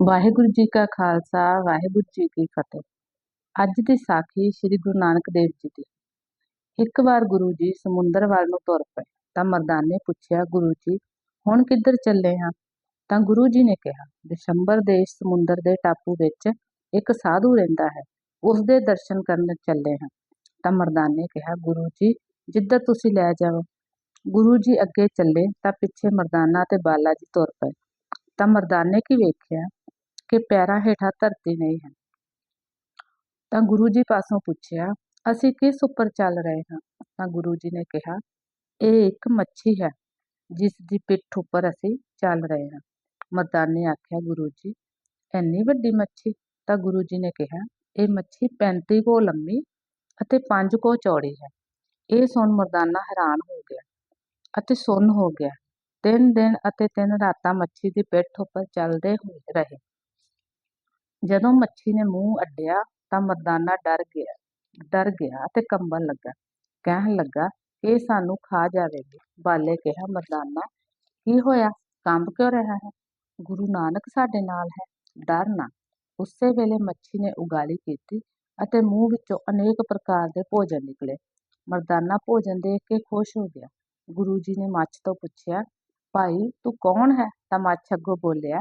ਵਾਹਿਗੁਰੂ ਜੀ ਕਾ ਖਾਲਸਾ, ਵਾਹਿਗੁਰੂ ਜੀ ਕੀ ਫਤਿਹ। ਅੱਜ ਦੀ ਸਾਖੀ ਸ੍ਰੀ ਗੁਰੂ ਨਾਨਕ ਦੇਵ ਜੀ ਦੀ। ਇੱਕ ਵਾਰ ਗੁਰੂ ਜੀ ਸਮੁੰਦਰ ਵੱਲ ਨੂੰ ਤੁਰ ਪਏ, ਤਾਂ ਮਰਦਾਨੇ ਪੁੱਛਿਆ, ਗੁਰੂ ਜੀ, ਹੁਣ ਕਿੱਧਰ ਚੱਲੇ ਹਾਂ ਤਾਂ ਗੁਰੂ ਜੀ ਨੇ ਕਿਹਾ, ਦਸ਼ੰਬਰ ਦੇ ਸਮੁੰਦਰ ਦੇ ਟਾਪੂ ਵਿੱਚ ਇੱਕ ਸਾਧੂ ਰਹਿੰਦਾ ਹੈ, ਉਸ ਦੇ ਦਰਸ਼ਨ ਕਰਨ ਚੱਲੇ ਹਾਂ ਤਾਂ ਮਰਦਾਨੇ ਕਿਹਾ, ਗੁਰੂ ਜੀ, ਜਿੱਧਰ ਤੁਸੀਂ ਲੈ ਜਾਓ। ਗੁਰੂ ਜੀ ਅੱਗੇ ਚੱਲੇ, ਤਾਂ ਪਿੱਛੇ ਮਰਦਾਨਾ ਤੇ ਬਾਲਾ ਜੀ ਤੁਰ ਪਏ। ਤਾਂ ਮਰਦਾਨੇ ਕੀ ਵੇਖਿਆ? ਕਿ ਪੈਰਾਂ ਹੇਠਾਂ ਧਰਤੀ ਨਹੀਂ ਹੈ ਤਾਂ ਗੁਰੂ ਜੀ ਪਾਸੋਂ ਪੁੱਛਿਆ, ਅਸੀਂ ਕਿਸ ਉੱਪਰ ਚੱਲ ਰਹੇ ਹਾਂ? ਤਾਂ ਗੁਰੂ ਜੀ ਨੇ ਕਿਹਾ, ਇਹ ਇੱਕ ਮੱਛੀ ਹੈ, ਜਿਸ ਦੀ ਪਿੱਠ ਉੱਪਰ ਅਸੀਂ ਚੱਲ ਰਹੇ ਹਾਂ। ਮਰਦਾਨੇ ਆਖਿਆ, ਗੁਰੂ ਜੀ, ਇੰਨੀ ਵੱਡੀ ਮੱਛੀ? ਤਾਂ ਗੁਰੂ ਜੀ ਨੇ ਕਿਹਾ, ਇਹ ਮੱਛੀ 35 ਕੋ ਲੰਮੀ ਅਤੇ 5 ਕੋ ਚੌੜੀ ਹੈ। ਇਹ ਸੁਣ ਮਰਦਾਨਾ ਹੈਰਾਨ ਹੋ ਗਿਆ ਅਤੇ ਸੁੰਨ ਹੋ ਗਿਆ। ਤਿੰਨ ਦਿਨ ਅਤੇ ਤਿੰਨ ਰਾਤਾਂ ਮੱਛੀ ਦੀ ਪਿੱਠ ਉੱਪਰ ਚੱਲਦੇ ਹੋਏ ਰਹੇ। ਜਦੋਂ ਮੱਛੀ ਨੇ ਮੂੰਹ ਅੱਡਿਆ ਤਾਂ ਮਰਦਾਨਾ ਡਰ ਗਿਆ ਡਰ ਗਿਆ ਤੇ ਕੰਬਣ ਲੱਗਾ। ਕਹਿਣ ਲੱਗਾ, ਇਹ ਸਾਨੂੰ ਖਾ ਜਾਵੇਗੀ। ਬਾਲੇ ਕਿਹਾ, ਮਰਦਾਨਾ, ਕੀ ਹੋਇਆ? ਕੰਬ ਕਿਉਂ ਰਿਹਾ ਹੈ? ਗੁਰੂ ਨਾਨਕ ਸਾਡੇ ਨਾਲ ਹੈ, ਡਰ ਨਾ। ਉਸੇ ਵੇਲੇ ਮੱਛੀ ਨੇ ਉਗਾਲੀ ਕੀਤੀ ਅਤੇ ਮੂੰਹ ਵਿੱਚੋਂ ਅਨੇਕ ਪ੍ਰਕਾਰ ਦੇ ਭੋਜਨ ਨਿਕਲੇ। ਮਰਦਾਨਾ ਭੋਜਨ ਦੇਖ ਕੇ ਖੁਸ਼ ਹੋ ਗਿਆ। ਗੁਰੂ ਜੀ ਨੇ ਮੱਛ ਤੋਂ ਪੁੱਛਿਆ, ਭਾਈ, ਤੂੰ ਕੌਣ ਹੈ? ਤਾਂ ਮੱਛ ਅੱਗੋਂ ਬੋਲਿਆ,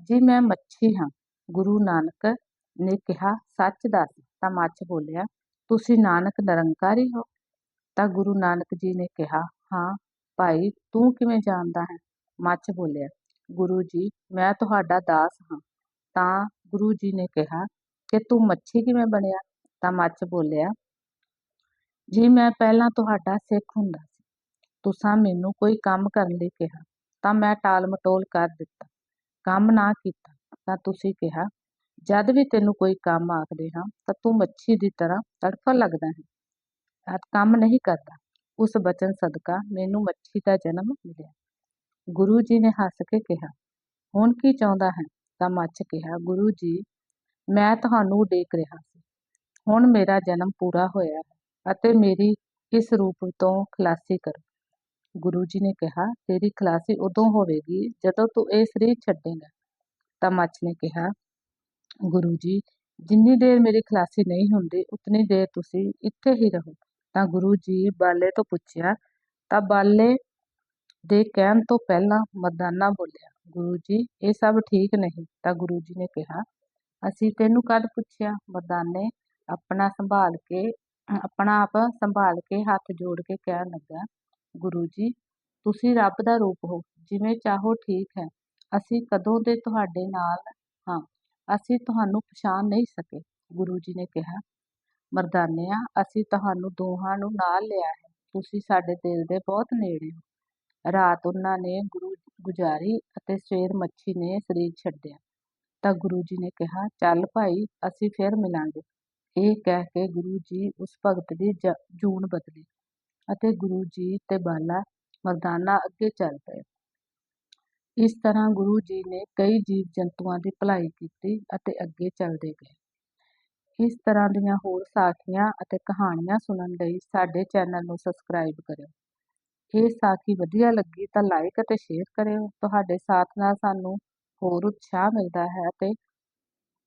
ਜੀ, ਮੈਂ ਮੱਛੀ ਹਾਂ। ਗੁਰੂ ਨਾਨਕ ਨੇ ਕਿਹਾ, ਸੱਚ ਦੱਸ, ਤਾਂ ਮੱਛ ਬੋਲਿਆ, ਤੁਸੀਂ ਨਾਨਕ ਨਿਰੰਕਾਰੀ ਹੋ? ਤਾਂ ਗੁਰੂ ਨਾਨਕ ਜੀ ਨੇ ਕਿਹਾ, ਹਾਂ, ਭਾਈ, ਤੂੰ ਕਿਵੇਂ ਜਾਣਦਾ ਹੈ? ਮੱਛ ਬੋਲਿਆ, ਗੁਰੂ ਜੀ, ਮੈਂ ਤੁਹਾਡਾ ਦਾਸ ਹਾਂ। ਤਾਂ ਗੁਰੂ ਜੀ ਨੇ ਕਿਹਾ, ਕਿ ਤੂੰ ਮੱਛੀ ਕਿਵੇਂ ਬਣਿਆ? ਤਾਂ ਮੱਛ ਬੋਲਿਆ, ਜੀ, ਮੈਂ ਪਹਿਲਾਂ ਤੁਹਾਡਾ ਸਿੱਖ ਹੁੰਦਾ ਸੀ। ਤੁਸੀਂ ਮੈਨੂੰ ਕੋਈ ਕੰਮ ਕਰਨ ਲਈ ਕਿਹਾ, ਤਾਂ ਮੈਂ ਟਾਲ ਮਟੋਲ ਕਰ ਦਿੱਤਾ। ਕੰਮ ਨਾ ਕੀਤਾ ਤਾਂ ਤੁਸੀਂ ਕਿਹਾ, ਜਦ ਵੀ ਤੈਨੂੰ ਕੋਈ ਕੰਮ ਆਖਦੇ ਹਾਂ, ਤਾਂ ਤੂੰ ਮੱਛੀ ਦੀ ਤਰ੍ਹਾਂ ਤੜਫਣ ਲੱਗਦਾ ਹੈ। ਕੰਮ ਨਹੀਂ ਕਰਦਾ। ਉਸ ਬਚਨ ਸਦਕਾ ਮੈਨੂੰ ਮੱਛੀ ਦਾ ਜਨਮ ਮਿਲਿਆ। ਗੁਰੂ ਜੀ ਨੇ ਹੱਸ ਕੇ ਕਿਹਾ, ਹੁਣ ਕੀ ਚਾਹੁੰਦਾ ਹੈ? ਤਾਂ ਮੱਛ ਕਿਹਾ, ਗੁਰੂ ਜੀ, ਮੈਂ ਤੁਹਾਨੂੰ ਉਡੀਕ ਰਿਹਾ ਸੀ। ਹੁਣ ਮੇਰਾ ਜਨਮ ਪੂਰਾ ਹੋਇਆ ਹੈ ਅਤੇ ਮੇਰੀ ਇਸ ਰੂਪ ਤੋਂ ਖਲਾਸੀ ਕਰੋ। ਗੁਰੂ ਜੀ ਨੇ ਕਿਹਾ, ਤੇਰੀ ਖਲਾਸੀ ਉਦੋਂ ਹੋਵੇਗੀ ਜਦੋਂ ਤੂੰ ਇਹ ਸਰੀਰ ਛੱਡੇਂਗਾ। ਤਾਂ ਮੱਛ ਨੇ ਕਿਹਾ, ਗੁਰੂ ਜੀ, ਜਿੰਨੀ ਦੇਰ ਮੇਰੀ ਖਲਾਸੀ ਨਹੀਂ ਹੁੰਦੀ, ਉਤਨੀ ਦੇਰ ਤੁਸੀਂ ਇੱਥੇ ਹੀ ਰਹੋ। ਤਾਂ ਗੁਰੂ ਜੀ ਬਾਲੇ ਤੋਂ ਪੁੱਛਿਆ, ਤਾਂ ਬਾਲੇ ਦੇ ਕਹਿਣ ਤੋਂ ਪਹਿਲਾਂ ਮਰਦਾਨਾ ਬੋਲਿਆ, ਗੁਰੂ ਜੀ, ਇਹ ਸਭ ਠੀਕ ਨਹੀਂ। ਤਾਂ ਗੁਰੂ ਜੀ ਨੇ ਕਿਹਾ, ਅਸੀਂ ਤੈਨੂੰ ਕਦ ਪੁੱਛਿਆ? ਮਰਦਾਨੇ ਆਪਣਾ ਸੰਭਾਲ ਕੇ, ਆਪਣਾ ਆਪ ਸੰਭਾਲ ਕੇ ਹੱਥ ਜੋੜ ਕੇ ਕਹਿਣ ਲੱਗਾ, ਗੁਰੂ ਜੀ, ਤੁਸੀਂ ਰੱਬ ਦਾ ਰੂਪ ਹੋ, ਜਿਵੇਂ ਚਾਹੋ ਠੀਕ ਹੈ। ਅਸੀਂ ਕਦੋਂ ਦੇ ਤੁਹਾਡੇ ਨਾਲ ਹਾਂ, ਅਸੀਂ ਤੁਹਾਨੂੰ ਪਛਾਣ ਨਹੀਂ ਸਕੇ, ਗੁਰੂ ਜੀ ਨੇ ਕਿਹਾ। ਮਰਦਾਨਿਆਂ ਅਸੀਂ ਤੁਹਾਨੂੰ ਦੋਹਾਂ ਨੂੰ ਨਾਲ ਲਿਆ ਹੈ। ਤੁਸੀਂ ਸਾਡੇ ਦਿਲ ਦੇ ਬਹੁਤ ਨੇੜੇ ਹੋ। ਰਾਤ ਉਹਨਾਂ ਨੇ ਗੁਰੂ ਗੁਜ਼ਾਰੀ ਅਤੇ ਸਵੇਰ ਮੱਛੀ ਨੇ ਸਰੀਰ ਛੱਡਿਆ। ਤਾਂ ਗੁਰੂ ਜੀ ਨੇ ਕਿਹਾ, ਚੱਲ ਭਾਈ, ਅਸੀਂ ਫਿਰ ਮਿਲਾਂਗੇ। ਇਹ ਕਹਿ ਕੇ ਗੁਰੂ ਜੀ ਉਸ ਭਗਤ ਦੀ ਜੂਨ ਬਦਲੀ ਅਤੇ ਗੁਰੂ ਜੀ ਤੇ ਬਾਲਾ ਮਰਦਾਨਾ ਅੱਗੇ ਚੱਲ ਪਏ। ਇਸ ਤਰ੍ਹਾਂ ਗੁਰੂ ਜੀ ਨੇ ਕਈ ਜੀਵ ਜੰਤੂਆਂ ਦੀ ਭਲਾਈ ਕੀਤੀ ਅਤੇ ਅੱਗੇ ਚੱਲਦੇ ਗਏ। ਇਸ ਤਰ੍ਹਾਂ ਦੀਆਂ ਹੋਰ ਸਾਖੀਆਂ ਅਤੇ ਕਹਾਣੀਆਂ ਸੁਣਨ ਲਈ ਸਾਡੇ ਚੈਨਲ ਨੂੰ ਸਬਸਕ੍ਰਾਈਬ ਕਰਿਓ। ਇਹ ਸਾਖੀ ਵਧੀਆ ਲੱਗੀ ਤਾਂ ਲਾਈਕ ਅਤੇ ਸ਼ੇਅਰ ਕਰਿਓ। ਤੁਹਾਡੇ ਸਾਥ ਨਾਲ ਸਾਨੂੰ ਹੋਰ ਉਤਸ਼ਾਹ ਮਿਲਦਾ ਹੈ ਅਤੇ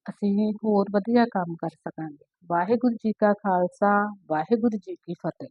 ਅਸੀਂ ਹੋਰ ਵਧੀਆ ਕੰਮ ਕਰ ਸਕਾਂਗੇ। ਵਾਹਿਗੁਰੂ ਜੀ ਕਾ ਖਾਲਸਾ, ਵਾਹਿਗੁਰੂ ਜੀ ਕੀ ਫਤਿਹ।